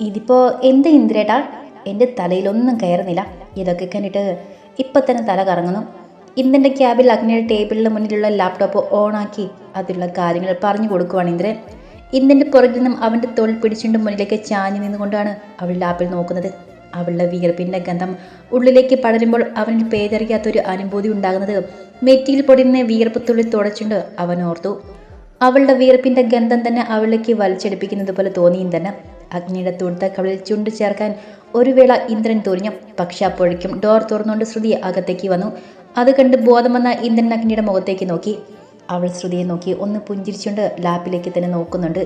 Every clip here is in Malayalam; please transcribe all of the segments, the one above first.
ഇതിപ്പോ എന്ത് ഇന്ദ്രേട്ടാ? എന്റെ തലയിലൊന്നും കയറുന്നില്ല. ഇതൊക്കെ കണ്ടിട്ട് ഇപ്പം തന്നെ തല കറങ്ങുന്നു. ഇന്ദ്രന്റെ ക്യാബിൽ അഗ്നിയുടെ ടേബിളിന് മുന്നിലുള്ള ലാപ്ടോപ്പ് ഓണാക്കി അതിലുള്ള കാര്യങ്ങൾ പറഞ്ഞു കൊടുക്കുവാണ് ഇന്ദ്രൻ. ഇന്ദ്രന്റെ പുറകിൽ നിന്നും അവന്റെ തോൾ പിടിച്ചുകൊണ്ട് മുന്നിലേക്ക് ചാഞ്ഞു നിന്നുകൊണ്ടാണ് അവൾ ലാപ്പിൽ നോക്കുന്നത്. അവളുടെ വിയർപ്പിന്റെ ഗന്ധം ഉള്ളിലേക്ക് പടരുമ്പോൾ അവനിൽ പേരറിയാത്തൊരു അനുഭൂതി ഉണ്ടാകുന്നത് മെറ്റിയിൽ പൊടിയുന്ന വിയർപ്പ് തുള്ളി തുടച്ചുകൊണ്ട് അവൻ ഓർത്തു. അവളുടെ വിയർപ്പിന്റെ ഗന്ധം തന്നെ അവളിലേക്ക് വലിച്ചെടുപ്പിക്കുന്നത് പോലെ തോന്നിയും തന്നെ അഗ്നിയുടെ തൂടുത്ത കവളിൽ ചുണ്ടു ചേർക്കാൻ ഒരു വേള ഇന്ദ്രൻ തോറിഞ്ഞു പക്ഷെ അപ്പോഴേക്കും ഡോർ തുറന്നുകൊണ്ട് ശ്രുതി അകത്തേക്ക് വന്നു. അത് കണ്ട് ബോധം വന്ന ഇന്ദ്രൻ അഗ്നിയുടെ മുഖത്തേക്ക് നോക്കി. അവൾ ശ്രുതിയെ നോക്കി ഒന്ന് പുഞ്ചിരിച്ചുകൊണ്ട് ലാപ്പിലേക്ക് തന്നെ നോക്കുന്നുണ്ട്.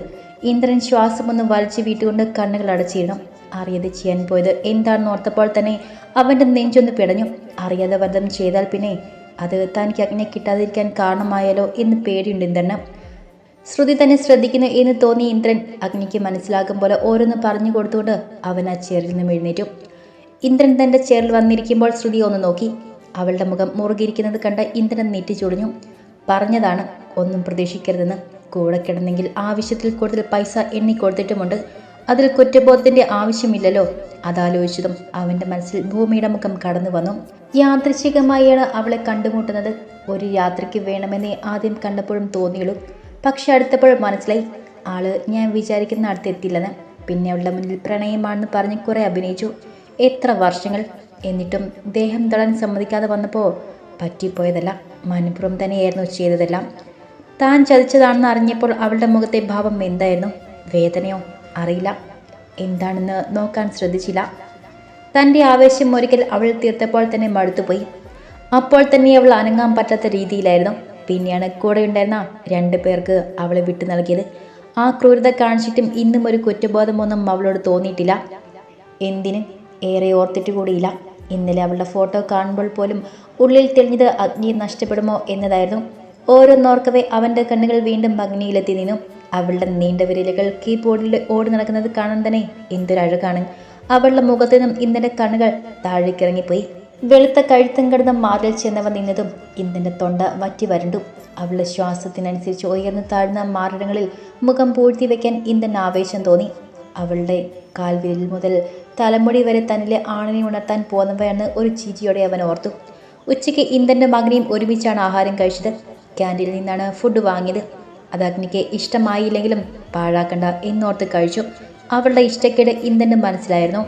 ഇന്ദ്രൻ ശ്വാസം ഒന്ന് വലിച്ചു വീട്ടുകൊണ്ട് കണ്ണുകൾ അടച്ചിടണം അറിയാതെ ചെയ്യാൻ പോയത് എന്താണെന്ന് ഓർത്തപ്പോൾ തന്നെ അവന്റെ നെഞ്ചൊന്ന് പിടഞ്ഞു. അറിയാതെ വ്രതം ചെയ്താൽ പിന്നെ അത് തനിക്ക് അഗ്നിയെ കിട്ടാതിരിക്കാൻ കാരണമായാലോ എന്ന് പേടിയുണ്ട് ഇന്ദ്രന്. ശ്രുതി തന്നെ ശ്രദ്ധിക്കുന്നു എന്ന് തോന്നി ഇന്ദ്രൻ അഗ്നിക്ക് മനസ്സിലാകും പോലെ ഓരോന്ന് പറഞ്ഞു കൊടുത്തുകൊണ്ട് അവൻ ആ ചേറിൽ നിന്നും എഴുന്നേറ്റു. ഇന്ദ്രൻ തന്റെ ചേറിൽ വന്നിരിക്കുമ്പോൾ ശ്രുതി ഒന്ന് നോക്കി. അവളുടെ മുഖം മുറുകിയിരിക്കുന്നത് കണ്ട ഇന്ദ്രൻ നെറ്റി ചൊടിഞ്ഞു. പറഞ്ഞതാണ് ഒന്നും പ്രതീക്ഷിക്കരുതെന്ന്. കൂടെ കിടന്നെങ്കിൽ ആവശ്യത്തിൽ കൂടുതൽ പൈസ എണ്ണി കൊടുത്തിട്ടുമുണ്ട്. അതിൽ കുറ്റബോധത്തിന്റെ ആവശ്യമില്ലല്ലോ. അതാലോചിച്ചതും അവന്റെ മനസ്സിൽ ഭൂമിയുടെ മുഖം കടന്നു വന്നു. യാദൃശികമായാണ് അവളെ കണ്ടുമുട്ടുന്നത്. ഒരു യാത്രയ്ക്ക് വേണമെന്നേ ആദ്യം കണ്ടപ്പോഴും തോന്നിയുള്ളൂ. പക്ഷെ അടുത്തപ്പോൾ മനസ്സിലായി. ആൾ ഞാൻ വിചാരിക്കുന്ന അടുത്ത് എത്തില്ലെന്ന് പിന്നെ അവളുടെ മുന്നിൽ പ്രണയമാണെന്ന് പറഞ്ഞ് കുറേ അഭിനയിച്ചു. എത്ര വർഷങ്ങൾ. എന്നിട്ടും ദേഹം തൊടാൻ സമ്മതിക്കാതെ വന്നപ്പോൾ പറ്റിപ്പോയതല്ല. മനഃപുറം തന്നെയായിരുന്നു ചെയ്തതെല്ലാം. താൻ ചതിച്ചതാണെന്ന് അറിഞ്ഞപ്പോൾ അവളുടെ മുഖത്തെ ഭാവം എന്തായിരുന്നു? വേദനയോ? അറിയില്ല. എന്താണെന്ന് നോക്കാൻ ശ്രദ്ധിച്ചില്ല. തന്റെ ആവേശം ഒരിക്കൽ അവൾ തീർത്തപ്പോൾ തന്നെ മടുത്തുപോയി. അപ്പോൾ തന്നെ അവൾ അനങ്ങാൻ പറ്റാത്ത രീതിയിലായിരുന്നു. പിന്നെയാണ് കൂടെ ഉണ്ടായിരുന്ന രണ്ട് പേർക്ക് അവളെ വിട്ടു നൽകിയത്. ആ ക്രൂരത കാണിച്ചിട്ടും ഇന്നും ഒരു കുറ്റബോധമൊന്നും അവളോട് തോന്നിയിട്ടില്ല. എന്തിന്? ഏറെ ഓർത്തിട്ട് കൂടിയില്ല. ഇന്നലെ അവളുടെ ഫോട്ടോ കാണുമ്പോൾ പോലും ഉള്ളിൽ തെളിഞ്ഞത് അഗ്നി നഷ്ടപ്പെടുമോ എന്നതായിരുന്നു. ഓരോന്നോർക്കവേ അവന്റെ കണ്ണുകൾ വീണ്ടും അഗ്നിയിലെത്തി നിന്നു. അവളുടെ നീണ്ട വിരലുകൾ കീബോർഡിൽ ഓടി നടക്കുന്നത് കാണാൻ തന്നെ എന്തൊരഴകാണ്. അവളുടെ മുഖത്തു നിന്നും ഇന്നലെ കണ്ണുകൾ താഴേക്കിറങ്ങിപ്പോയി. വെളുത്ത കഴുത്തും കിടന്ന മാറിൽ ചെന്നവ നിന്നതും ഇന്ദന്റെ തൊണ്ട വറ്റി വരണ്ടു. അവളുടെ ശ്വാസത്തിനനുസരിച്ച് ഉയർന്നു താഴ്ന്ന മാറിടങ്ങളിൽ മുഖം പൂഴ്ത്തി വയ്ക്കാൻ ഇന്ദൻ ആവേശം തോന്നി. അവളുടെ കാൽവിരൽ മുതൽ തലമുടി വരെ തന്നിലെ ആണിനെ ഉണർത്താൻ പോന്നവയാണ് ഒരു ചിരിയോടെ അവൻ ഓർത്തു. ഉച്ചയ്ക്ക് ഇന്ദന്റെ മകനെയും ഒരുമിച്ചാണ് ആഹാരം കഴിച്ചത്. ക്യാന്റീനിൽ നിന്നാണ് ഫുഡ് വാങ്ങിയത്. അത് അഗ്നിക്ക് ഇഷ്ടമായില്ലെങ്കിലും പാഴാക്കണ്ട എന്നോർത്ത് കഴിച്ചു. അവളുടെ ഇഷ്ടക്കേട് ഇന്ദന്റെ മനസ്സിലായിരുന്നു.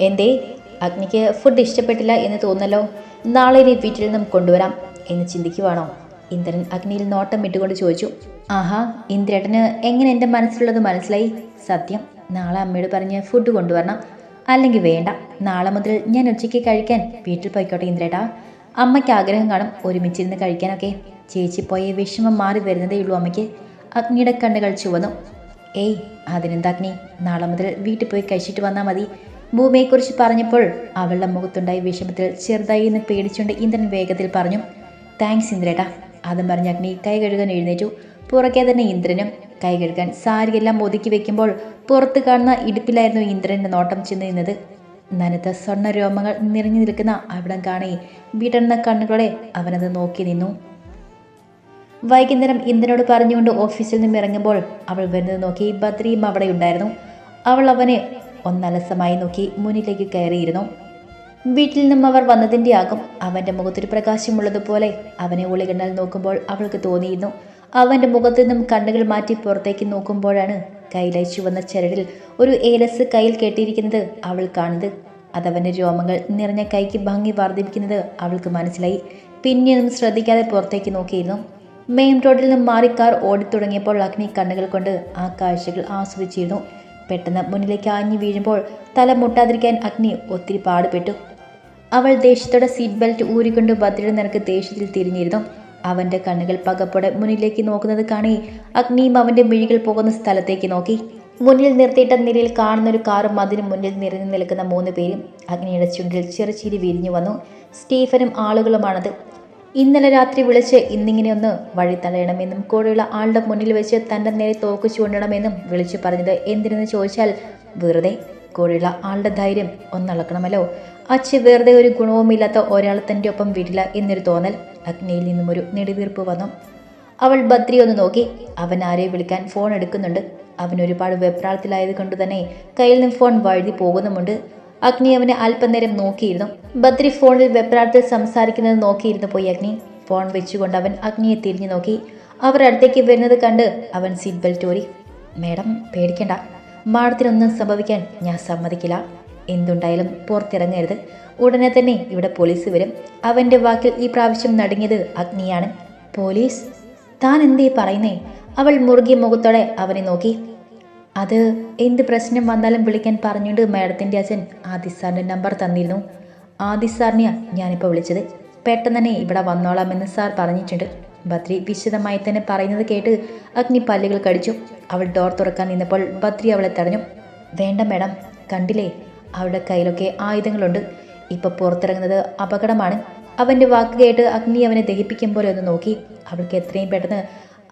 എന്തേ അഗ്നിക്ക് ഫുഡ് ഇഷ്ടപ്പെട്ടില്ല എന്ന് തോന്നല്ലോ. നാളെ ഇനി വീട്ടിൽ നിന്നും കൊണ്ടുവരാം എന്ന് ചിന്തിക്കുവാണോ? ഇന്ദ്രൻ അഗ്നിയിൽ നോട്ടം ഇട്ടുകൊണ്ട് ചോദിച്ചു. ആഹാ ഇന്ദ്രേട്ടന് എങ്ങനെ എന്റെ മനസ്സിലുള്ളത് മനസ്സിലായി? സത്യം നാളെ അമ്മയോട് പറഞ്ഞ് ഫുഡ് കൊണ്ടുവരണം. അല്ലെങ്കിൽ വേണ്ട നാളെ മുതൽ ഞാൻ ഉച്ചയ്ക്ക് കഴിക്കാൻ വീട്ടിൽ പോയിക്കോട്ടെ ഇന്ദ്രേട്ടാ. അമ്മയ്ക്ക് ആഗ്രഹം കാണും ഒരുമിച്ചിരുന്ന് കഴിക്കാനൊക്കെ. ചേച്ചി പോയ വിഷമം മാറി വരുന്നതേ ഉള്ളൂ അമ്മയ്ക്ക്. അഗ്നിയുടെ കണ്ണുകൾ ചുവന്നു. ഏയ് അതിനെന്താ അഗ്നി? നാളെ മുതൽ വീട്ടിൽ പോയി കഴിച്ചിട്ട് വന്നാൽ മതി. ഭൂമിയെക്കുറിച്ച് പറഞ്ഞപ്പോൾ അവളുടെ മുഖത്തുണ്ടായ വിഷമത്തിൽ ചെറുതായി എന്ന് പേടിച്ചുകൊണ്ട് ഇന്ദ്രൻ വേഗത്തിൽ പറഞ്ഞു താങ്ക്സ് ഇന്ദ്രേട്ടാ. അതും പറഞ്ഞ് അഗ്നി കൈ കഴുകാൻ എഴുന്നേറ്റു. പുറകെ തന്നെ ഇന്ദ്രനും കൈ കഴുകാൻ സാരിയെല്ലാം ഒതുക്കി വെക്കുമ്പോൾ പുറത്ത് കാണുന്ന ഇടുപ്പിലായിരുന്നു ഇന്ദ്രന്റെ നോട്ടം ചെന്ന് നിന്നത്. നനത്ത സ്വർണ രോമങ്ങൾ നിറഞ്ഞു നിൽക്കുന്ന അവിടം കാണി വിടർന്ന കണ്ണുകളെ അവനത് നോക്കി നിന്നു. വൈകുന്നേരം ഇന്ദ്രനോട് പറഞ്ഞുകൊണ്ട് ഓഫീസിൽ നിന്നും ഇറങ്ങുമ്പോൾ അവൾ വരുന്നത് നോക്കി ബദ്രിയും അവിടെ ഉണ്ടായിരുന്നു. അവൾ അവനെ ഒന്നലസമായി നോക്കി മുന്നിലേക്ക് കയറിയിരുന്നു. വീട്ടിൽ നിന്നും അവർ വന്നതിന്റെ ആകും. അവന്റെ മുഖത്തൊരു പ്രകാശമുള്ളതുപോലെ അവനെ ഒളികണ്ണാൽ നോക്കുമ്പോൾ അവൾക്ക് തോന്നിയിരുന്നു. അവന്റെ മുഖത്തു നിന്നും കണ്ണുകൾ മാറ്റി പുറത്തേക്ക് നോക്കുമ്പോഴാണ് കയ്യിലായി ചുവന്ന ചരടിൽ ഒരു ഏലസ് കയ്യിൽ കെട്ടിയിരിക്കുന്നത് അവൾ കാണുന്നത്. അതവന്റെ രോമങ്ങൾ നിറഞ്ഞ കൈക്ക് ഭംഗി വർദ്ധിപ്പിക്കുന്നത് അവൾക്ക് മനസ്സിലായി. പിന്നെയൊന്നും ശ്രദ്ധിക്കാതെ പുറത്തേക്ക് നോക്കിയിരുന്നു. മെയിൻ റോഡിൽ നിന്നും മാറി കാർ ഓടിത്തുടങ്ങിയപ്പോൾ അഗ്നി കണ്ണുകൾ കൊണ്ട് ആ കാഴ്ചകൾ ആസ്വദിച്ചിരുന്നു. പെട്ടെന്ന് മുന്നിലേക്ക് ആഞ്ഞു വീഴുമ്പോൾ തല മുട്ടാതിരിക്കാൻ അഗ്നി ഒത്തിരി പാടുപെട്ടു. അവൾ ദേഷ്യത്തോടെ സീറ്റ് ബെൽറ്റ് ഊരിക്കൊണ്ട് ഭദ്രയുടെ നിനക്ക് ദേഷ്യത്തിൽ തിരിഞ്ഞിരുന്നു. അവന്റെ കണ്ണുകൾ പകപ്പോടെ മുന്നിലേക്ക് നോക്കുന്നത് കാണി അഗ്നിയും അവന്റെ മിഴികൾ പോകുന്ന സ്ഥലത്തേക്ക് നോക്കി. മുന്നിൽ നിർത്തിയിട്ട നിലയിൽ കാണുന്ന ഒരു കാറും അതിന് മുന്നിൽ നിറഞ്ഞു നിൽക്കുന്ന മൂന്ന് പേരും അഗ്നിയുടെ ചുണ്ടിൽ ചെറുചിരി വിരിഞ്ഞു വന്നു. സ്റ്റീഫനും ആളുകളുമാണത്. ഇന്നലെ രാത്രി വിളിച്ച് ഇന്നിങ്ങനെയൊന്ന് വഴി തടയണമെന്നും കൂടെയുള്ള ആളുടെ മുന്നിൽ വെച്ച് തന്റെ നേരെ തോക്ക് ചൂണ്ടണമെന്നും വിളിച്ചു പറഞ്ഞത് എന്തിനെന്ന് ചോദിച്ചാൽ വെറുതെ കൂടെയുള്ള ആളുടെ ധൈര്യം ഒന്നളക്കണമല്ലോ. അച്ഛ വെറുതെ ഒരു ഗുണവുമില്ലാത്ത ഒരാൾ തന്റെ ഒപ്പം വിടില്ല എന്നൊരു തോന്നൽ അഗ്നിയിൽ നിന്നും ഒരു നെടുവീർപ്പ് വന്നു. അവൾ ബദ്രി ഒന്ന് നോക്കി. അവൻ ആരെയും വിളിക്കാൻ ഫോൺ എടുക്കുന്നുണ്ട്. അവൻ ഒരുപാട് വെപ്രാളത്തിലായത് കൊണ്ട് തന്നെ കയ്യിൽ നിന്ന് ഫോൺ വഴുതി പോകുന്നുമുണ്ട്. അഗ്നി അവനെ അല്പനേരം നോക്കിയിരുന്നു. ബദ്രി ഫോണിൽ വെപ്രാളത്തിൽ സംസാരിക്കുന്നത് നോക്കിയിരുന്നു പോയി അഗ്നി. ഫോൺ വെച്ചുകൊണ്ട് അവൻ അഗ്നിയെ തിരിഞ്ഞു നോക്കി. അവർ അടുത്തേക്ക് വരുന്നത് കണ്ട് അവൻ സീറ്റ് ബെൽറ്റ് ഓരി മേഡം പേടിക്കണ്ട. മാഡത്തിനൊന്നും സംഭവിക്കാൻ ഞാൻ സമ്മതിക്കില്ല. എന്തുണ്ടായാലും പുറത്തിറങ്ങരുത്. ഉടനെ തന്നെ ഇവിടെ പോലീസ് വരും. അവന്റെ വാക്കിൽ ഈ പ്രാവശ്യം നടുങ്ങിയത് അഗ്നിയാണ്. പോലീസ്? താൻ എന്തേ പറയുന്നേ? അവൾ മുറുകിയ മുഖത്തോടെ അവനെ നോക്കി. അത് എന്ത് പ്രശ്നം വന്നാലും വിളിക്കാൻ പറഞ്ഞുകൊണ്ട് മാഡത്തിന്റെ അച്ഛൻ ആദി സാറിന്റെ നമ്പർ തന്നിരുന്നു. ആദി സാറിനെയാണ് ഞാനിപ്പോൾ വിളിച്ചത്. പെട്ടെന്ന് തന്നെ ഇവിടെ വന്നോളാമെന്ന് സാർ പറഞ്ഞിട്ടുണ്ട്. ബദ്രി വിശദമായി തന്നെ പറയുന്നത് കേട്ട് അഗ്നി പല്ലുകൾ കടിച്ചു. അവൾ ഡോർ തുറക്കാൻ നിന്നപ്പോൾ ബദ്രി അവളെ തടഞ്ഞു. വേണ്ട മാഡം കണ്ടില്ലേ? അവളുടെ കയ്യിലൊക്കെ ആയുധങ്ങളുണ്ട്. ഇപ്പോൾ പുറത്തിറങ്ങുന്നത് അപകടമാണ്. അവന്റെ വാക്ക് കേട്ട് അഗ്നി അവനെ ദഹിപ്പിക്കും പോലെ ഒന്ന് നോക്കി. അവൾക്ക് എത്രയും പെട്ടെന്ന്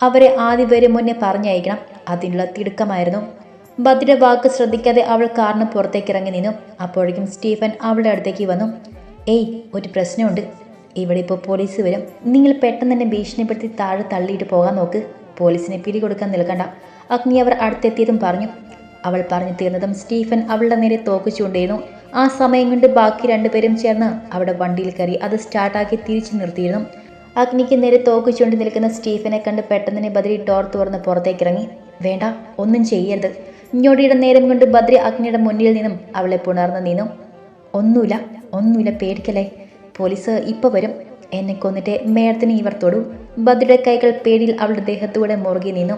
അവരെ ആദ്യം വരെ മുന്നേ പറഞ്ഞയക്കണം. അതിനുള്ള തിടുക്കമായിരുന്നു. ബദ്രിയുടെ വാക്ക് ശ്രദ്ധിക്കാതെ അവൾ കാറിന് പുറത്തേക്ക് ഇറങ്ങി നിന്നു. അപ്പോഴേക്കും സ്റ്റീഫൻ അവളുടെ അടുത്തേക്ക് വന്നു. ഏയ് ഒരു പ്രശ്നമുണ്ട്. ഇവിടെ ഇപ്പോൾ പോലീസ് വരും. നിങ്ങൾ പെട്ടെന്ന് തന്നെ ഭീഷണിപ്പെടുത്തി താഴെ തള്ളിയിട്ട് പോകാൻ നോക്ക്. പോലീസിനെ പിടികൊടുക്കാൻ നിൽക്കണ്ട. അഗ്നി അവർ അടുത്തെത്തിയതും പറഞ്ഞു. അവൾ പറഞ്ഞു തീർന്നതും സ്റ്റീഫൻ അവളുടെ നേരെ തോക്ക് ചൂണ്ടിയിരുന്നു ആ സമയം കൊണ്ട് ബാക്കി രണ്ടുപേരും ചേർന്ന് അവിടെ വണ്ടിയിൽ കയറി അത് സ്റ്റാർട്ടാക്കി തിരിച്ചു നിർത്തിയിരുന്നു. അഗ്നിക്ക് നേരെ തോക്ക് ചൂണ്ടി നിൽക്കുന്ന സ്റ്റീഫനെ കണ്ട് പെട്ടെന്ന് തന്നെ ബദ്രി ഡോർ തുറന്ന് പുറത്തേക്ക് ഇറങ്ങി വേണ്ട ഒന്നും ചെയ്യരുത്. ഞൊടിയുടെ നേരം കൊണ്ട് ബദ്രി അഗ്നിയുടെ മുന്നിൽ നിന്നും അവളെ പുണർന്ന് നിന്നു. ഒന്നുമില്ല ഒന്നുമില്ല പേടിക്കലേ പോലീസ് ഇപ്പം വരും. എന്നെ കൊന്നിട്ട് മേഡത്തിന് ഇവർ തൊടും. ബദ്രിയുടെ കൈകൾ പേടിയിൽ അവളുടെ ദേഹത്തൂടെ മുറുകി നിന്നു.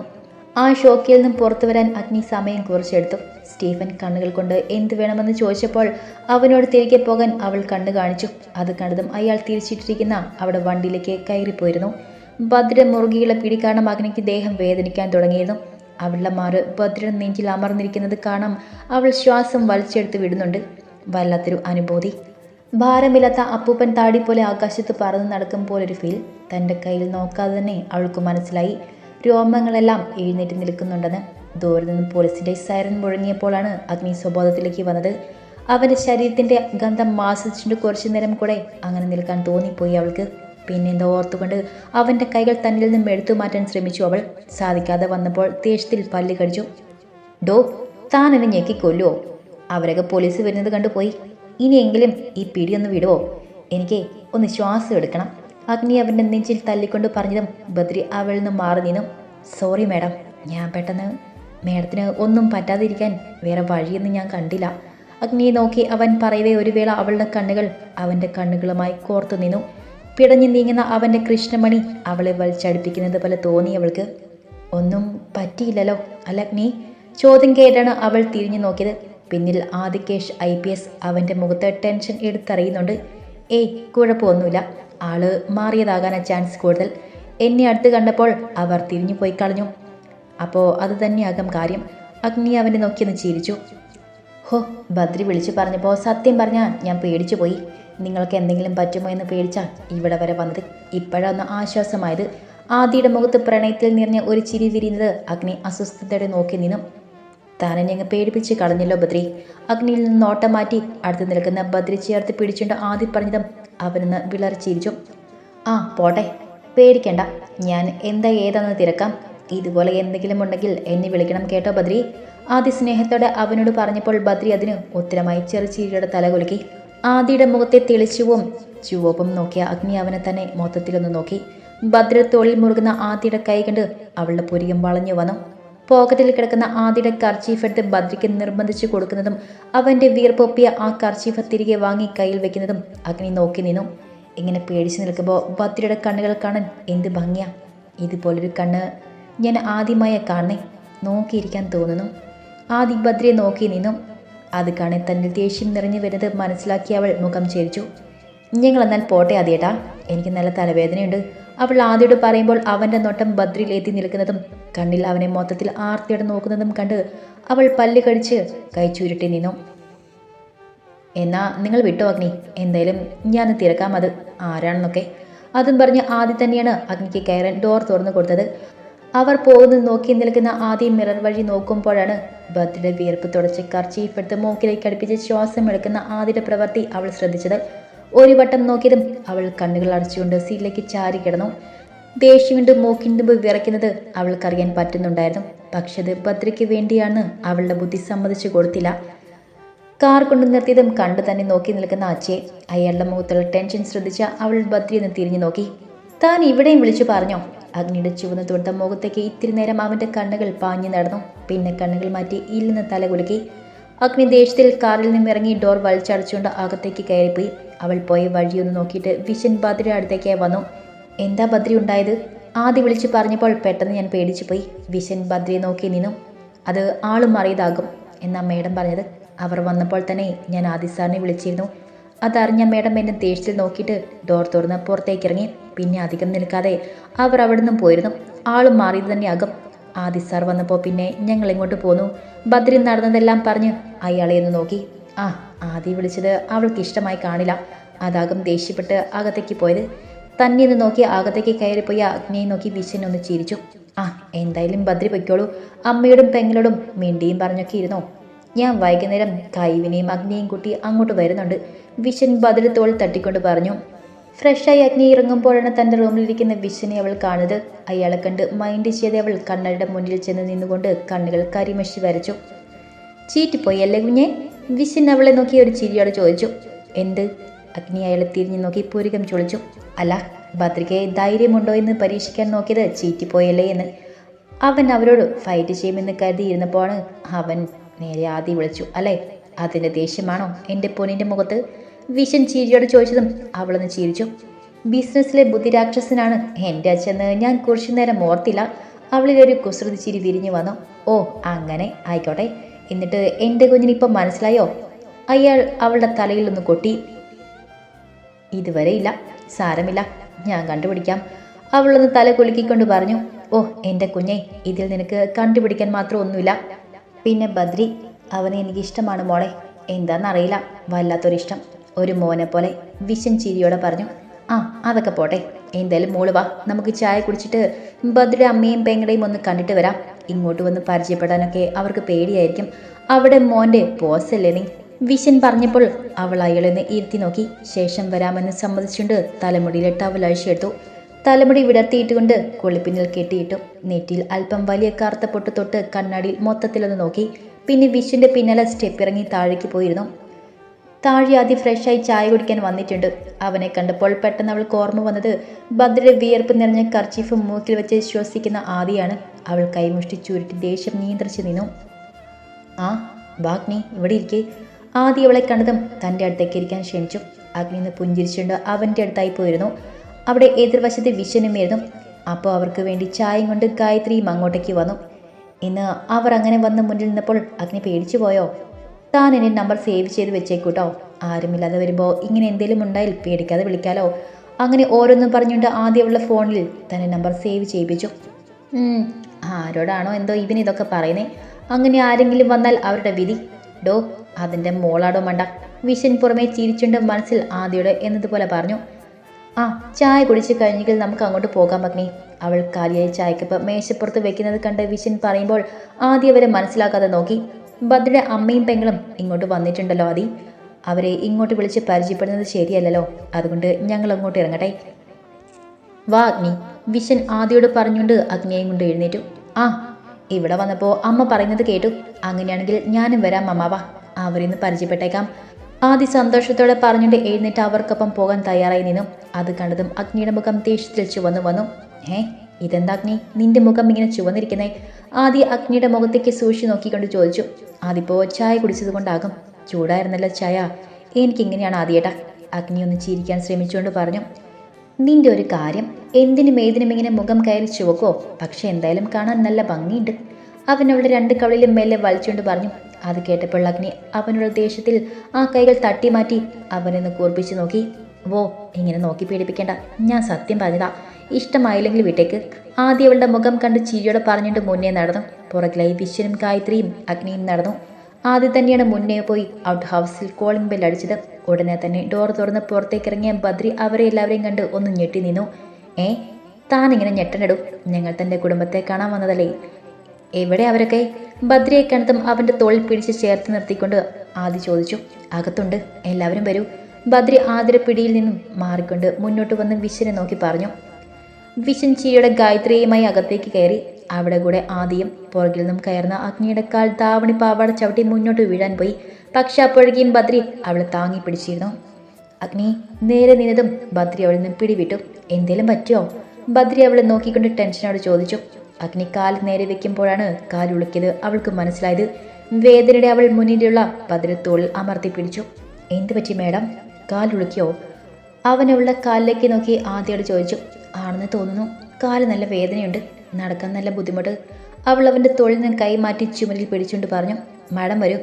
ആ ഷോക്കിൽ നിന്നും പുറത്തു വരാൻ അഗ്നി സമയം കുറിച്ചെടുത്തു. സ്റ്റീഫൻ കണ്ണുകൾ കൊണ്ട് എന്ത് വേണമെന്ന് ചോദിച്ചപ്പോൾ അവനോട് തിരികെ പോകാൻ അവൾ കണ്ണു കാണിച്ചു. അത് കണ്ടതും അയാൾ തിരിച്ചിട്ടിരിക്കുന്ന അവിടെ വണ്ടിയിലേക്ക് കയറിപ്പോയിരുന്നു. ഭദ്ര മുറുകിയുള്ള പിടി കാരണം അഗ്നിക്ക് ദേഹം വേദനിക്കാൻ തുടങ്ങിയിരുന്നു. അവളുടെ മാറ് ഭദ്രയുടെ നെഞ്ചിൽ അമർന്നിരിക്കുന്നത് കാണാം അവൾ ശ്വാസം വലിച്ചെടുത്ത് വിടുന്നുണ്ട്. വല്ലാത്തൊരു അനുഭൂതി. ഭാരമില്ലാത്ത അപ്പൂപ്പൻ താടി പോലെ ആകാശത്ത് പറന്ന് നടക്കും പോലൊരു ഫീൽ തന്റെ കയ്യിൽ നോക്കാതെ തന്നെ അവൾക്ക് മനസ്സിലായി. രോമങ്ങളെല്ലാം എഴുന്നേറ്റ് നിൽക്കുന്നുണ്ടെന്ന് ദൂരെ നിന്ന് പോലീസിന്റെ സൈറൻ മുഴങ്ങിയപ്പോഴാണ് അഗ്നി സ്വബോധത്തിലേക്ക് വന്നത്. അവന്റെ ശരീരത്തിന്റെ ഗന്ധം ആസ്വദിച്ചിട്ട് കുറച്ചു നേരം കൂടെ അങ്ങനെ നിൽക്കാൻ തോന്നിപ്പോയി അവൾക്ക്. പിന്നെ എന്തോ ഓർത്തുകൊണ്ട് അവന്റെ കൈകൾ തന്നിൽ നിന്നും എടുത്തു മാറ്റാൻ ശ്രമിച്ചു അവൾ. സാധിക്കാതെ വന്നപ്പോൾ ദേഷ്യത്തിൽ പല്ല് കടിച്ചു. ഡോ താൻ എന്നെ ഞെക്കി കൊല്ലുവോ അവരൊക്കെ പോലീസ് വരുന്നത് കണ്ടുപോയി. ഇനിയെങ്കിലും ഈ പിടിയൊന്ന് വിടുവോ? എനിക്ക് ഒന്ന് ശ്വാസം എടുക്കണം. അഗ്നി അവന്റെ നെഞ്ചിൽ തല്ലിക്കൊണ്ട് പറഞ്ഞതും ബദ്രി അവളിൽ നിന്ന് മാറി നിന്നു. സോറി മാഡം ഞാൻ പെട്ടെന്ന് മേഡത്തിന് ഒന്നും പറ്റാതിരിക്കാൻ വേറെ വഴിയൊന്നും ഞാൻ കണ്ടില്ല. അഗ്നിയെ നോക്കി അവൻ പറയവേ ഒരു വേള അവളുടെ കണ്ണുകൾ അവന്റെ കണ്ണുകളുമായി കോർത്തു നിന്നു. പിടഞ്ഞു നീങ്ങുന്ന അവന്റെ കൃഷ്ണമണി അവളെ വലിച്ചടുപ്പിക്കുന്നത് പോലെ തോന്നി അവൾക്ക്. ഒന്നും പറ്റിയില്ലല്ലോ അല്ല അഗ്നി? ചോദ്യം കേട്ടാണ് അവൾ തിരിഞ്ഞു നോക്കിയത്. പിന്നിൽ ആദികേഷ് ഐ പി എസ് അവന്റെ മുഖത്ത് ടെൻഷൻ എടുത്തറിയുന്നുണ്ട്. ഏയ് കുഴപ്പമൊന്നുമില്ല. ആൾ മാറിയതാകാനാ ചാൻസ് കൂടുതൽ. എന്നെ അടുത്ത് കണ്ടപ്പോൾ അവർ തിരിഞ്ഞു പോയി കളഞ്ഞു. അപ്പോൾ അത് തന്നെയാകും കാര്യം. അഗ്നി അവനെ നോക്കിയൊന്ന് ചിരിച്ചു. ഹോ ബദ്രി വിളിച്ചു പറഞ്ഞപ്പോൾ സത്യം പറഞ്ഞാൽ ഞാൻ പേടിച്ചു പോയി. നിങ്ങൾക്ക് എന്തെങ്കിലും പറ്റുമോ എന്ന് പേടിച്ചാൽ ഇവിടെ വരെ വന്നത്. ഇപ്പോഴൊന്ന് ആശ്വാസമായത്. ആദിയുടെ മുഖത്ത് പ്രണയത്തിൽ നിറഞ്ഞ ഒരു ചിരി വിരിഞ്ഞത് അഗ്നി അസ്വസ്ഥതയോടെ നോക്കി നിന്നു. താനെ അങ്ങ് പേടിപ്പിച്ച് കളഞ്ഞല്ലോ ബദ്രി. അഗ്നിയിൽ നിന്ന് നോട്ടം മാറ്റി അടുത്ത് നിൽക്കുന്ന ബദ്രി ചേർത്ത് പിടിച്ചുകൊണ്ട് ആദ്യം പറഞ്ഞതും അവനൊന്ന് വിളറിച്ചിരിച്ചു. ആ പോട്ടെ. പേടിക്കണ്ട. ഞാൻ എന്താ ഏതാണെന്ന് തിരക്കാം. ഇതുപോലെ എന്തെങ്കിലും ഉണ്ടെങ്കിൽ എന്നെ വിളിക്കണം കേട്ടോ ബദ്രി. ആദ്യ സ്നേഹത്തോടെ അവനോട് പറഞ്ഞപ്പോൾ ബദ്രി അതിന് ഉത്തരമായി ചെറുചീരിയുടെ തല കുലുക്കി. ആദിയുടെ മുഖത്തെ തെളിച്ചുവും ചുവപ്പും നോക്കിയ അഗ്നി അവനെ തന്നെ മൊത്തത്തിലൊന്ന് നോക്കി. ഭദ്ര തോളിൽ മുറുകുന്ന ആദിയുടെ കൈ കണ്ട് അവളുടെ പുരികം വളഞ്ഞു വന്നു. പോക്കറ്റിൽ കിടക്കുന്ന ആദിയുടെ കർച്ചീഫ് എടുത്ത് ബദ്രിക്ക് നിർബന്ധിച്ചു കൊടുക്കുന്നതും അവന്റെ വീർപ്പൊപ്പിയ ആ കർച്ചീഫ് തിരികെ വാങ്ങി കയ്യിൽ വെക്കുന്നതും അഗ്നി നോക്കി നിന്നു. ഇങ്ങനെ പേടിച്ചു നിൽക്കുമ്പോൾ ബദ്രിയുടെ കണ്ണുകൾ കാണാൻ എന്ത് ഭംഗിയാ. ഇതുപോലൊരു കണ്ണ് ഞാൻ ആദ്യമായ കാണണേ നോക്കിയിരിക്കാൻ തോന്നുന്നു. ആദി ഭദ്രയെ നോക്കി നിന്നു. അത് കാണെ തന്നിൽ ദേഷ്യം നിറഞ്ഞു വരുന്നത് മനസ്സിലാക്കി അവൾ മുഖം ചേരിച്ചു. ഞങ്ങൾ എന്നാൽ പോട്ടെ ആദ്യേട്ടാ. എനിക്ക് നല്ല തലവേദനയുണ്ട്. അവൾ ആദ്യോട് പറയുമ്പോൾ അവന്റെ നോട്ടം ബദ്രിൽ എത്തി നിൽക്കുന്നതും കണ്ണിൽ അവനെ മൊത്തത്തിൽ ആർത്തിയോടെ നോക്കുന്നതും കണ്ട് അവൾ പല്ല് കടിച്ച് കൈ ചുരുട്ടി നിന്നു. എന്നാ നിങ്ങൾ വിട്ടോ അഗ്നി? എന്തായാലും ഞാൻ തിരക്കാം അത്. ആരാണെന്നൊക്കെ? അതും പറഞ്ഞ് ആദ്യം തന്നെയാണ് അഗ്നിക്ക് കയറാൻ ഡോർ തുറന്നു കൊടുത്തത്. അവർ പോകുന്നത് നോക്കി നിൽക്കുന്ന ആദ്യം മിറർ വഴി നോക്കുമ്പോഴാണ് ബദ്രിയുടെ വിയർപ്പ് തുടച്ച് കർച്ചീഫ് എടുത്ത് മൂക്കിലേക്ക് അടുപ്പിച്ച് ശ്വാസം എടുക്കുന്ന ആദ്യയുടെ പ്രവൃത്തി അവൾ ശ്രദ്ധിച്ചത്. ഒരു വട്ടം നോക്കിയതും അവൾ കണ്ണുകൾ അടച്ചുകൊണ്ട് സീറ്റിലേക്ക് ചാരി കിടന്നു. ദേഷ്യം കൊണ്ട് മൂക്കിന്റെ വിറയ്ക്കുന്നത് അവൾക്കറിയാൻ പറ്റുന്നുണ്ടായിരുന്നു. പക്ഷെ അത് ഭദ്രയ്ക്ക് വേണ്ടിയാണ് അവളുടെ ബുദ്ധി സമ്മതിച്ചു കൊടുത്തില്ല. കാർ കൊണ്ടു നിർത്തിയതും കണ്ടു തന്നെ നോക്കി നിൽക്കുന്ന അച്ഛയെ അയാളുടെ മുഖത്തുള്ള ടെൻഷൻ ശ്രദ്ധിച്ച അവൾ ബദ്രിയെന്ന് തിരിഞ്ഞു നോക്കി. താൻ ഇവിടെയും വിളിച്ചു പറഞ്ഞോ? അഗ്നിയുടെ ചുവന്ന തൊടുത്ത മുഖത്തേക്ക് ഇത്തിരി നേരം അവന്റെ കണ്ണുകൾ പാഞ്ഞു നടന്നു. പിന്നെ കണ്ണുകൾ മാറ്റി ഇല്ലെന്ന് തല കുലുക്കി അഗ്നി ദേഷ്യത്തിൽ കാറിൽ നിന്നിറങ്ങി ഡോർ വലിച്ചടച്ചുകൊണ്ട് അകത്തേക്ക് കയറിപ്പോയി. അവൾ പോയി വഴിയൊന്ന് നോക്കിയിട്ട് വിഷൻ ബദ്രിയുടെ അടുത്തേക്ക് വന്നു. എന്താ ബദ്രി ഉണ്ടായത്? ആദ്യം വിളിച്ച് പറഞ്ഞപ്പോൾ പെട്ടെന്ന് ഞാൻ പേടിച്ചു പോയി വിഷൻ ബദ്രിയെ നോക്കി നിന്നു. അത് ആളും അറിയതാകും എന്നാ മേഡം പറഞ്ഞത്. അവർ വന്നപ്പോൾ തന്നെ ഞാൻ ആദി സാറിനെ വിളിച്ചിരുന്നു. അതറിഞ്ഞ മേഡം എന്നെ ദേഷ്യത്തിൽ നോക്കിയിട്ട് ഡോർ തുറന്ന് പുറത്തേക്ക് ഇറങ്ങി. പിന്നെ അധികം നിൽക്കാതെ അവർ അവിടെ നിന്നും പോയിരുന്നു. ആളും മാറിയത് തന്നെയാകും. ആദി സാർ വന്നപ്പോൾ പിന്നെ ഞങ്ങൾ ഇങ്ങോട്ട് പോന്നു? ബദ്രി നടന്നതെല്ലാം പറഞ്ഞ് അയാളെ ഒന്ന് നോക്കി. ആ ആദി വിളിച്ചത് അവൾക്ക് ഇഷ്ടമായി കാണില്ല. അതാകും ദേഷ്യപ്പെട്ട് അകത്തേക്ക് പോയത്. തന്നെ ഒന്ന് നോക്കി അകത്തേക്ക് കയറിപ്പോയി അഗ്നിയെ നോക്കി വിശനൊന്ന് ചിരിച്ചു. ആ എന്തായാലും ബദ്രി പൊയ്ക്കോളൂ. അമ്മയോടും പെങ്ങളോടും മിണ്ടിയും പറഞ്ഞൊക്കെ ഇരുന്നോ? ഞാൻ വൈകുന്നേരം കൈവിനെയും അഗ്നിയും കൂട്ടി അങ്ങോട്ട് വരുന്നുണ്ട്. വിശൻ ബദ്രി തോൾ തട്ടിക്കൊണ്ട് പറഞ്ഞു ഫ്രഷായി അഗ്നി ഇറങ്ങുമ്പോഴാണ് തന്റെ റൂമിലിരിക്കുന്ന വിശ്വനെ അവൾ കാണുന്നത്. അയാളെ കണ്ട് മൈൻഡ് ചെയ്ത് അവൾ കണ്ണളുടെ മുന്നിൽ ചെന്ന് നിന്നുകൊണ്ട് കണ്ണുകൾ കരിമഷി വരച്ചു. ചീറ്റിപ്പോയി അല്ലേ കുഞ്ഞെ? വിശ്വൻ അവളെ നോക്കി ഒരു ചിരിയോടെ ചോദിച്ചു. എന്ത്? അഗ്നി അയാളെ തിരിഞ്ഞു നോക്കി പൂരികം ചൊളിച്ചു. അല്ല ഭദ്രികയെ ധൈര്യമുണ്ടോ എന്ന് പരീക്ഷിക്കാൻ നോക്കിയത് ചീറ്റിപ്പോയല്ലേ എന്ന്. അവൻ അവരോട് ഫൈറ്റ് ചെയ്യുമെന്ന് കരുതിയിരുന്നപ്പോഴാണ് അവൻ നേരെ ആദ്യം വിളിച്ചു അല്ലേ? അതിന്റെ ദേഷ്യമാണോ? എന്റെ പൊന്നിന്റെ മുഖത്ത് വിഷൻ ചിരിയോട് ചോദിച്ചതും അവളൊന്ന് ചിരിച്ചു. ബിസിനസ്സിലെ ബുദ്ധിരാക്ഷസനാണ് എന്റെ അച്ഛന്ന് ഞാൻ കുറച്ചു നേരം ഓർത്തില്ല. അവളിലൊരു കുസൃതി ചിരി വിരിഞ്ഞു വന്നു. ഓ അങ്ങനെ. ആയിക്കോട്ടെ. എന്നിട്ട് എന്റെ കുഞ്ഞിനിപ്പം മനസ്സിലായോ? അയാൾ അവളുടെ തലയിൽ ഒന്ന് കൊട്ടി. ഇതുവരെ ഇല്ല സാരമില്ല. ഞാൻ കണ്ടുപിടിക്കാം. അവളൊന്ന് തല കുലുക്കിക്കൊണ്ട് പറഞ്ഞു. ഓ എന്റെ കുഞ്ഞെ ഇതിൽ നിനക്ക് കണ്ടുപിടിക്കാൻ മാത്രം ഒന്നുമില്ല. പിന്നെ ബദ്രി അവനെ എനിക്കിഷ്ടമാണ് മോളെ. എന്താണെന്നറിയില്ല വല്ലാത്തൊരിഷ്ടം. ഒരു മോനെ പോലെ വിശൻ ചിരിയോടെ പറഞ്ഞു ആ അതൊക്കെ പോട്ടെ. എന്തായാലും മോൾ വാ. നമുക്ക് ചായ കുടിച്ചിട്ട് ബദ്രയുടെ അമ്മയും പെങ്ങടയും ഒന്ന് കണ്ടിട്ട് വരാം. ഇങ്ങോട്ട് വന്ന് പരിചയപ്പെടാനൊക്കെ അവർക്ക് പേടിയായിരിക്കും. അവിടെ മോന്റെ പോസല്ലേ നീ? വിശൻ പറഞ്ഞപ്പോൾ അവൾ അയാളെന്ന് ഇരുത്തി നോക്കി. ശേഷം വരാമെന്ന് സമ്മതിച്ചുകൊണ്ട് തലമുടിയിലെ ടവൽ അഴിച്ചെടുത്തു തലമുടി വിടർത്തിയിട്ടുകൊണ്ട് കുളിപ്പിന്നിൽ കെട്ടിയിട്ടു നെറ്റിയിൽ അല്പം വലിയ കറുത്ത പൊട്ട് തൊട്ട് കണ്ണാടിയിൽ മൊത്തത്തിലൊന്ന് നോക്കി. പിന്നെ വിഷുവിന്റെ പിന്നാലെ സ്റ്റെപ്പ് ഇറങ്ങി താഴേക്ക് പോയിരുന്നു. താഴെ അതി ഫ്രഷായി ചായ കുടിക്കാൻ വന്നിട്ടുണ്ട്. അവനെ കണ്ടപ്പോൾ പെട്ടെന്ന് അവൾക്ക് ഓർമ്മ വന്നത് ഭദ്രയുടെ വിയർപ്പ് നിറഞ്ഞ കർച്ചീഫ് മൂക്കിൽ വെച്ച് ശ്വസിക്കുന്ന ആദിയാണ്. അവൾ കൈമുഷ്ടി ചുരുട്ടി ദേഷ്യം നിയന്ത്രിച്ചു നിന്നു. ആ ബാഗ്നി ഇവിടെ ഇരിക്കെ. ആദി അവളെ കണ്ടതും തന്റെ അടുത്തേക്ക് ഇരിക്കാൻ ക്ഷണിച്ചു. അഗ്നി നിന്ന് പുഞ്ചിരിച്ചുകൊണ്ട് അവന്റെ അടുത്തായി പോയിരുന്നു. അവിടെ എതിർവശത്ത് വിശനുമായിരുന്നു അപ്പോൾ അവർക്ക് വേണ്ടി ചായയും കൊണ്ട് ഗായത്രിയും അങ്ങോട്ടേക്ക് വന്നു. ഇന്ന് അവർ അങ്ങനെ വന്ന് മുന്നിൽ നിന്നപ്പോൾ അഗ്നി പേടിച്ചു പോയോ താൻ ഇനി നമ്പർ സേവ് ചെയ്ത് വെച്ചേക്കൂട്ടോ ആരുമില്ലാതെ വരുമ്പോൾ ഇങ്ങനെ എന്തെങ്കിലും ഉണ്ടായാൽ പേടിക്കാതെ വിളിക്കാലോ. അങ്ങനെ ഓരോന്നും പറഞ്ഞുകൊണ്ട് ആദ്യമുള്ള ഫോണിൽ തന്നെ നമ്പർ സേവ് ചെയ്യിപ്പിച്ചു. ആരോടാണോ എന്തോ ഇവൻ ഇതൊക്കെ പറയുന്നേ. അങ്ങനെ ആരെങ്കിലും വന്നാൽ അവരുടെ വിധി. ഡോ അതിന്റെ മോളാടോ മണ്ട. വിഷൻ പുറമേ ചിരിച്ചുണ്ട് മനസ്സിൽ ആദ്യയോട് എന്നതുപോലെ പറഞ്ഞു. ആ ചായ കുടിച്ച് കഴിഞ്ഞെങ്കിൽ നമുക്ക് അങ്ങോട്ട് പോകാൻ പഗ്നി അവൾ കാലിയായി ചായക്കപ്പ് മേശപ്പുറത്ത് വെക്കുന്നത് കണ്ട് വിഷൻ പറയുമ്പോൾ ആദ്യം അവരെ മനസ്സിലാക്കാതെ നോക്കി. ഭദ്രയുടെ അമ്മയും പെങ്ങളും ഇങ്ങോട്ട് വന്നിട്ടുണ്ടല്ലോ ആദി. അവരെ ഇങ്ങോട്ട് വിളിച്ച് പരിചയപ്പെടുന്നത് ശരിയല്ലല്ലോ. അതുകൊണ്ട് ഞങ്ങൾ അങ്ങോട്ട് ഇറങ്ങട്ടെ. വാ അഗ്നി. വിശൻ ആദിയോട് പറഞ്ഞുകൊണ്ട് അഗ്നിയെയും കൊണ്ട് എഴുന്നേറ്റു. ആ ഇവിടെ വന്നപ്പോൾ അമ്മ പറയുന്നത് കേട്ടു. അങ്ങനെയാണെങ്കിൽ ഞാനും വരാം അമ്മാവ അവരിന്ന് പരിചയപ്പെട്ടേക്കാം. ആദി സന്തോഷത്തോടെ പറഞ്ഞുകൊണ്ട് എഴുന്നേറ്റ് അവർക്കൊപ്പം പോകാൻ തയ്യാറായി നിന്നു. അത് കണ്ടതും അഗ്നിയുടെ മുഖം ദേഷ്യത്തിൽ ചുവന്നു വന്നു. ഏ ഇതെന്താ അഗ്നി? നിന്റെ മുഖം ഇങ്ങനെ ചുവന്നിരിക്കുന്നേ. ആദി അഗ്നിയുടെ മുഖത്തേക്ക് സൂക്ഷിച്ച് നോക്കിക്കൊണ്ട് ചോദിച്ചു. ആദിപ്പോ ചായ കുടിച്ചത് കൊണ്ടാകും ചൂടായിരുന്നല്ലോ ചായ. എനിക്കിങ്ങനെയാണ് ആദ്യേട്ടാ. അഗ്നി ഒന്ന് ചിരിക്കാൻ ശ്രമിച്ചുകൊണ്ട് പറഞ്ഞു. നിന്റെ ഒരു കാര്യം. എന്തിനും ഏതിനും ഇങ്ങനെ മുഖം കയറി ചുവക്കോ പക്ഷെ എന്തായാലും കാണാൻ നല്ല ഭംഗിയുണ്ട്. അവനവളുടെ രണ്ട് കവളിലും മേലെ വലിച്ചുകൊണ്ട് പറഞ്ഞു. അത് കേട്ടപ്പോൾ അഗ്നി അവനുള്ള ദേഷ്യത്തിൽ ആ കൈകൾ തട്ടി മാറ്റി അവനെന്ന് കൂർപ്പിച്ചു നോക്കി. വോ ഇങ്ങനെ നോക്കി പീഡിപ്പിക്കേണ്ട ഞാൻ സത്യം പറഞ്ഞതാ. ഇഷ്ടമായില്ലെങ്കിൽ വിട്ടേക്ക്. ആദ്യം അവളുടെ മുഖം കണ്ട് ചിരിയോടെ പറഞ്ഞിട്ട് മുന്നേ നടന്നു. പുറകിലായി വിശ്വനും ഗായത്രിയും അഗ്നിയും നടന്നു. ആദ്യം തന്നെയാണ് മുന്നേ പോയി ഔട്ട് ഹൗസിൽ കോളിംഗ് ബെൽ അടിച്ചത്. ഉടനെ തന്നെ ഡോർ തുറന്ന് പുറത്തേക്ക് ഇറങ്ങിയ ബദ്രി അവരെ എല്ലാവരെയും കണ്ട് ഒന്ന് ഞെട്ടി നിന്നു. ഏ താനിങ്ങനെ ഞെട്ടനിടും. ഞങ്ങൾ തന്റെ കുടുംബത്തെ കാണാൻ വന്നതല്ലേ? എവിടെ അവരൊക്കെ? ബദ്രിയെ കണ്ടതും അവന്റെ തോളിൽ പിടിച്ച് ചേർത്ത് നിർത്തിക്കൊണ്ട് ആദി ചോദിച്ചു. അകത്തുണ്ട്. എല്ലാവരും വരൂ. ബദ്രി ആതിര പിടിയിൽ നിന്നും മാറിക്കൊണ്ട് മുന്നോട്ട് വന്ന് വിശ്വനെ നോക്കി പറഞ്ഞു വിഷൻ ചീയുടെ ഗായത്രിയുമായി അകത്തേക്ക് കയറി അവിടെ കൂടെ ആദ്യം പുറകിൽ നിന്നും കയറുന്ന അഗ്നിയുടെ കാൽ താവണി പാവാട ചവിട്ടി മുന്നോട്ട് വീഴാൻ പോയി. പക്ഷെ അപ്പോഴേക്കും ബദ്രി അവളെ താങ്ങി പിടിച്ചിരുന്നു. അഗ്നി നേരെ നിന്നതും ബദ്രി അവളിൽ നിന്ന് പിടിവിട്ടു. എന്തേലും പറ്റുമോ ബദ്രി അവളെ നോക്കിക്കൊണ്ട് ടെൻഷനോട് ചോദിച്ചു. അഗ്നി കാൽ നേരെ വെക്കുമ്പോഴാണ് കാൽ ഉളുക്കിയത് അവൾക്ക് മനസ്സിലായത്. വേദനയുടെ അവൾ മുന്നിലുള്ള ബദ്രി തോളിൽ അമർത്തി പിടിച്ചു. എന്ത് പറ്റി മാഡം? കാൽ അവനുള്ള കാലിലേക്ക് നോക്കി ആദ്യയോട് ചോദിച്ചു ആണെന്ന് തോന്നുന്നു. കാൽ നല്ല വേദനയുണ്ട്. നടക്കാൻ നല്ല ബുദ്ധിമുട്ട്. അവൾ അവന്റെ തൊഴിൽ നിന്ന് കൈ മാറ്റി ചുമലിൽ പിടിച്ചുകൊണ്ട് പറഞ്ഞു മാഡം വരൂ.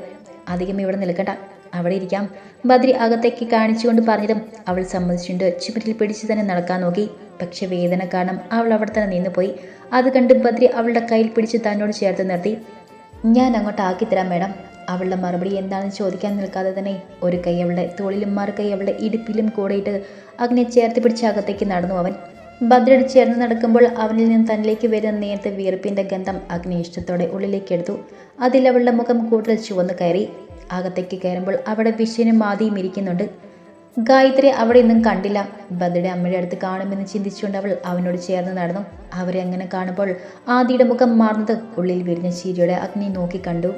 അധികം ഇവിടെ നിൽക്കണ്ട. അവിടെ ഇരിക്കാം. ബദ്രി അകത്തേക്ക് കാണിച്ചുകൊണ്ട് പറഞ്ഞതും അവൾ സമ്മതിച്ചുകൊണ്ട് ചുമരിൽ പിടിച്ച് തന്നെ നടക്കാൻ നോക്കി. പക്ഷെ വേദന കാരണം അവൾ അവിടെ തന്നെ നിന്ന് പോയി. അത് കണ്ട് ബദ്രി അവളുടെ കയ്യിൽ പിടിച്ച് തന്നോട് ചേർത്ത് നിർത്തി ഞാൻ അങ്ങോട്ട് ആക്കിത്തരാം മാഡം. അവളുടെ മറുപടി എന്താണെന്ന് ചോദിക്കാൻ നിൽക്കാതെ തന്നെ ഒരു കൈ അവളുടെ തോളിലും മറു കൈ അവളുടെ ഇടുപ്പിലും കൂടെയിട്ട് അഗ്നെ ചേർത്ത് പിടിച്ച് അകത്തേക്ക് നടന്നു അവൻ. ഭദ്രയോട് ചേർന്ന് നടക്കുമ്പോൾ അവനിൽ നിന്ന് തന്നിലേക്ക് വരുന്ന നേരത്തെ വിയർപ്പിന്റെ ഗന്ധം അഗ്നി ഇഷ്ടത്തോടെ ഉള്ളിലേക്ക് എടുത്തു. അതിൽ അവളുടെ മുഖം കൂടുതൽ ചുവന്ന് കയറി. അകത്തേക്ക് കയറുമ്പോൾ അവിടെ വിഷുവിനും മാതിയും ഇരിക്കുന്നുണ്ട്. ഗായത്രി അവിടെ ഒന്നും കണ്ടില്ല. ഭദ്രയുടെ അമ്മയുടെ അടുത്ത് കാണുമെന്ന് ചിന്തിച്ചുകൊണ്ട് അവൾ അവനോട് ചേർന്ന് നടന്നു. അവരെ അങ്ങനെ കാണുമ്പോൾ ആദിയുടെ മുഖം മാറുന്നത് ഉള്ളിൽ വിരിഞ്ഞ ചിരിയോടെ അഗ്നി നോക്കി കണ്ടു.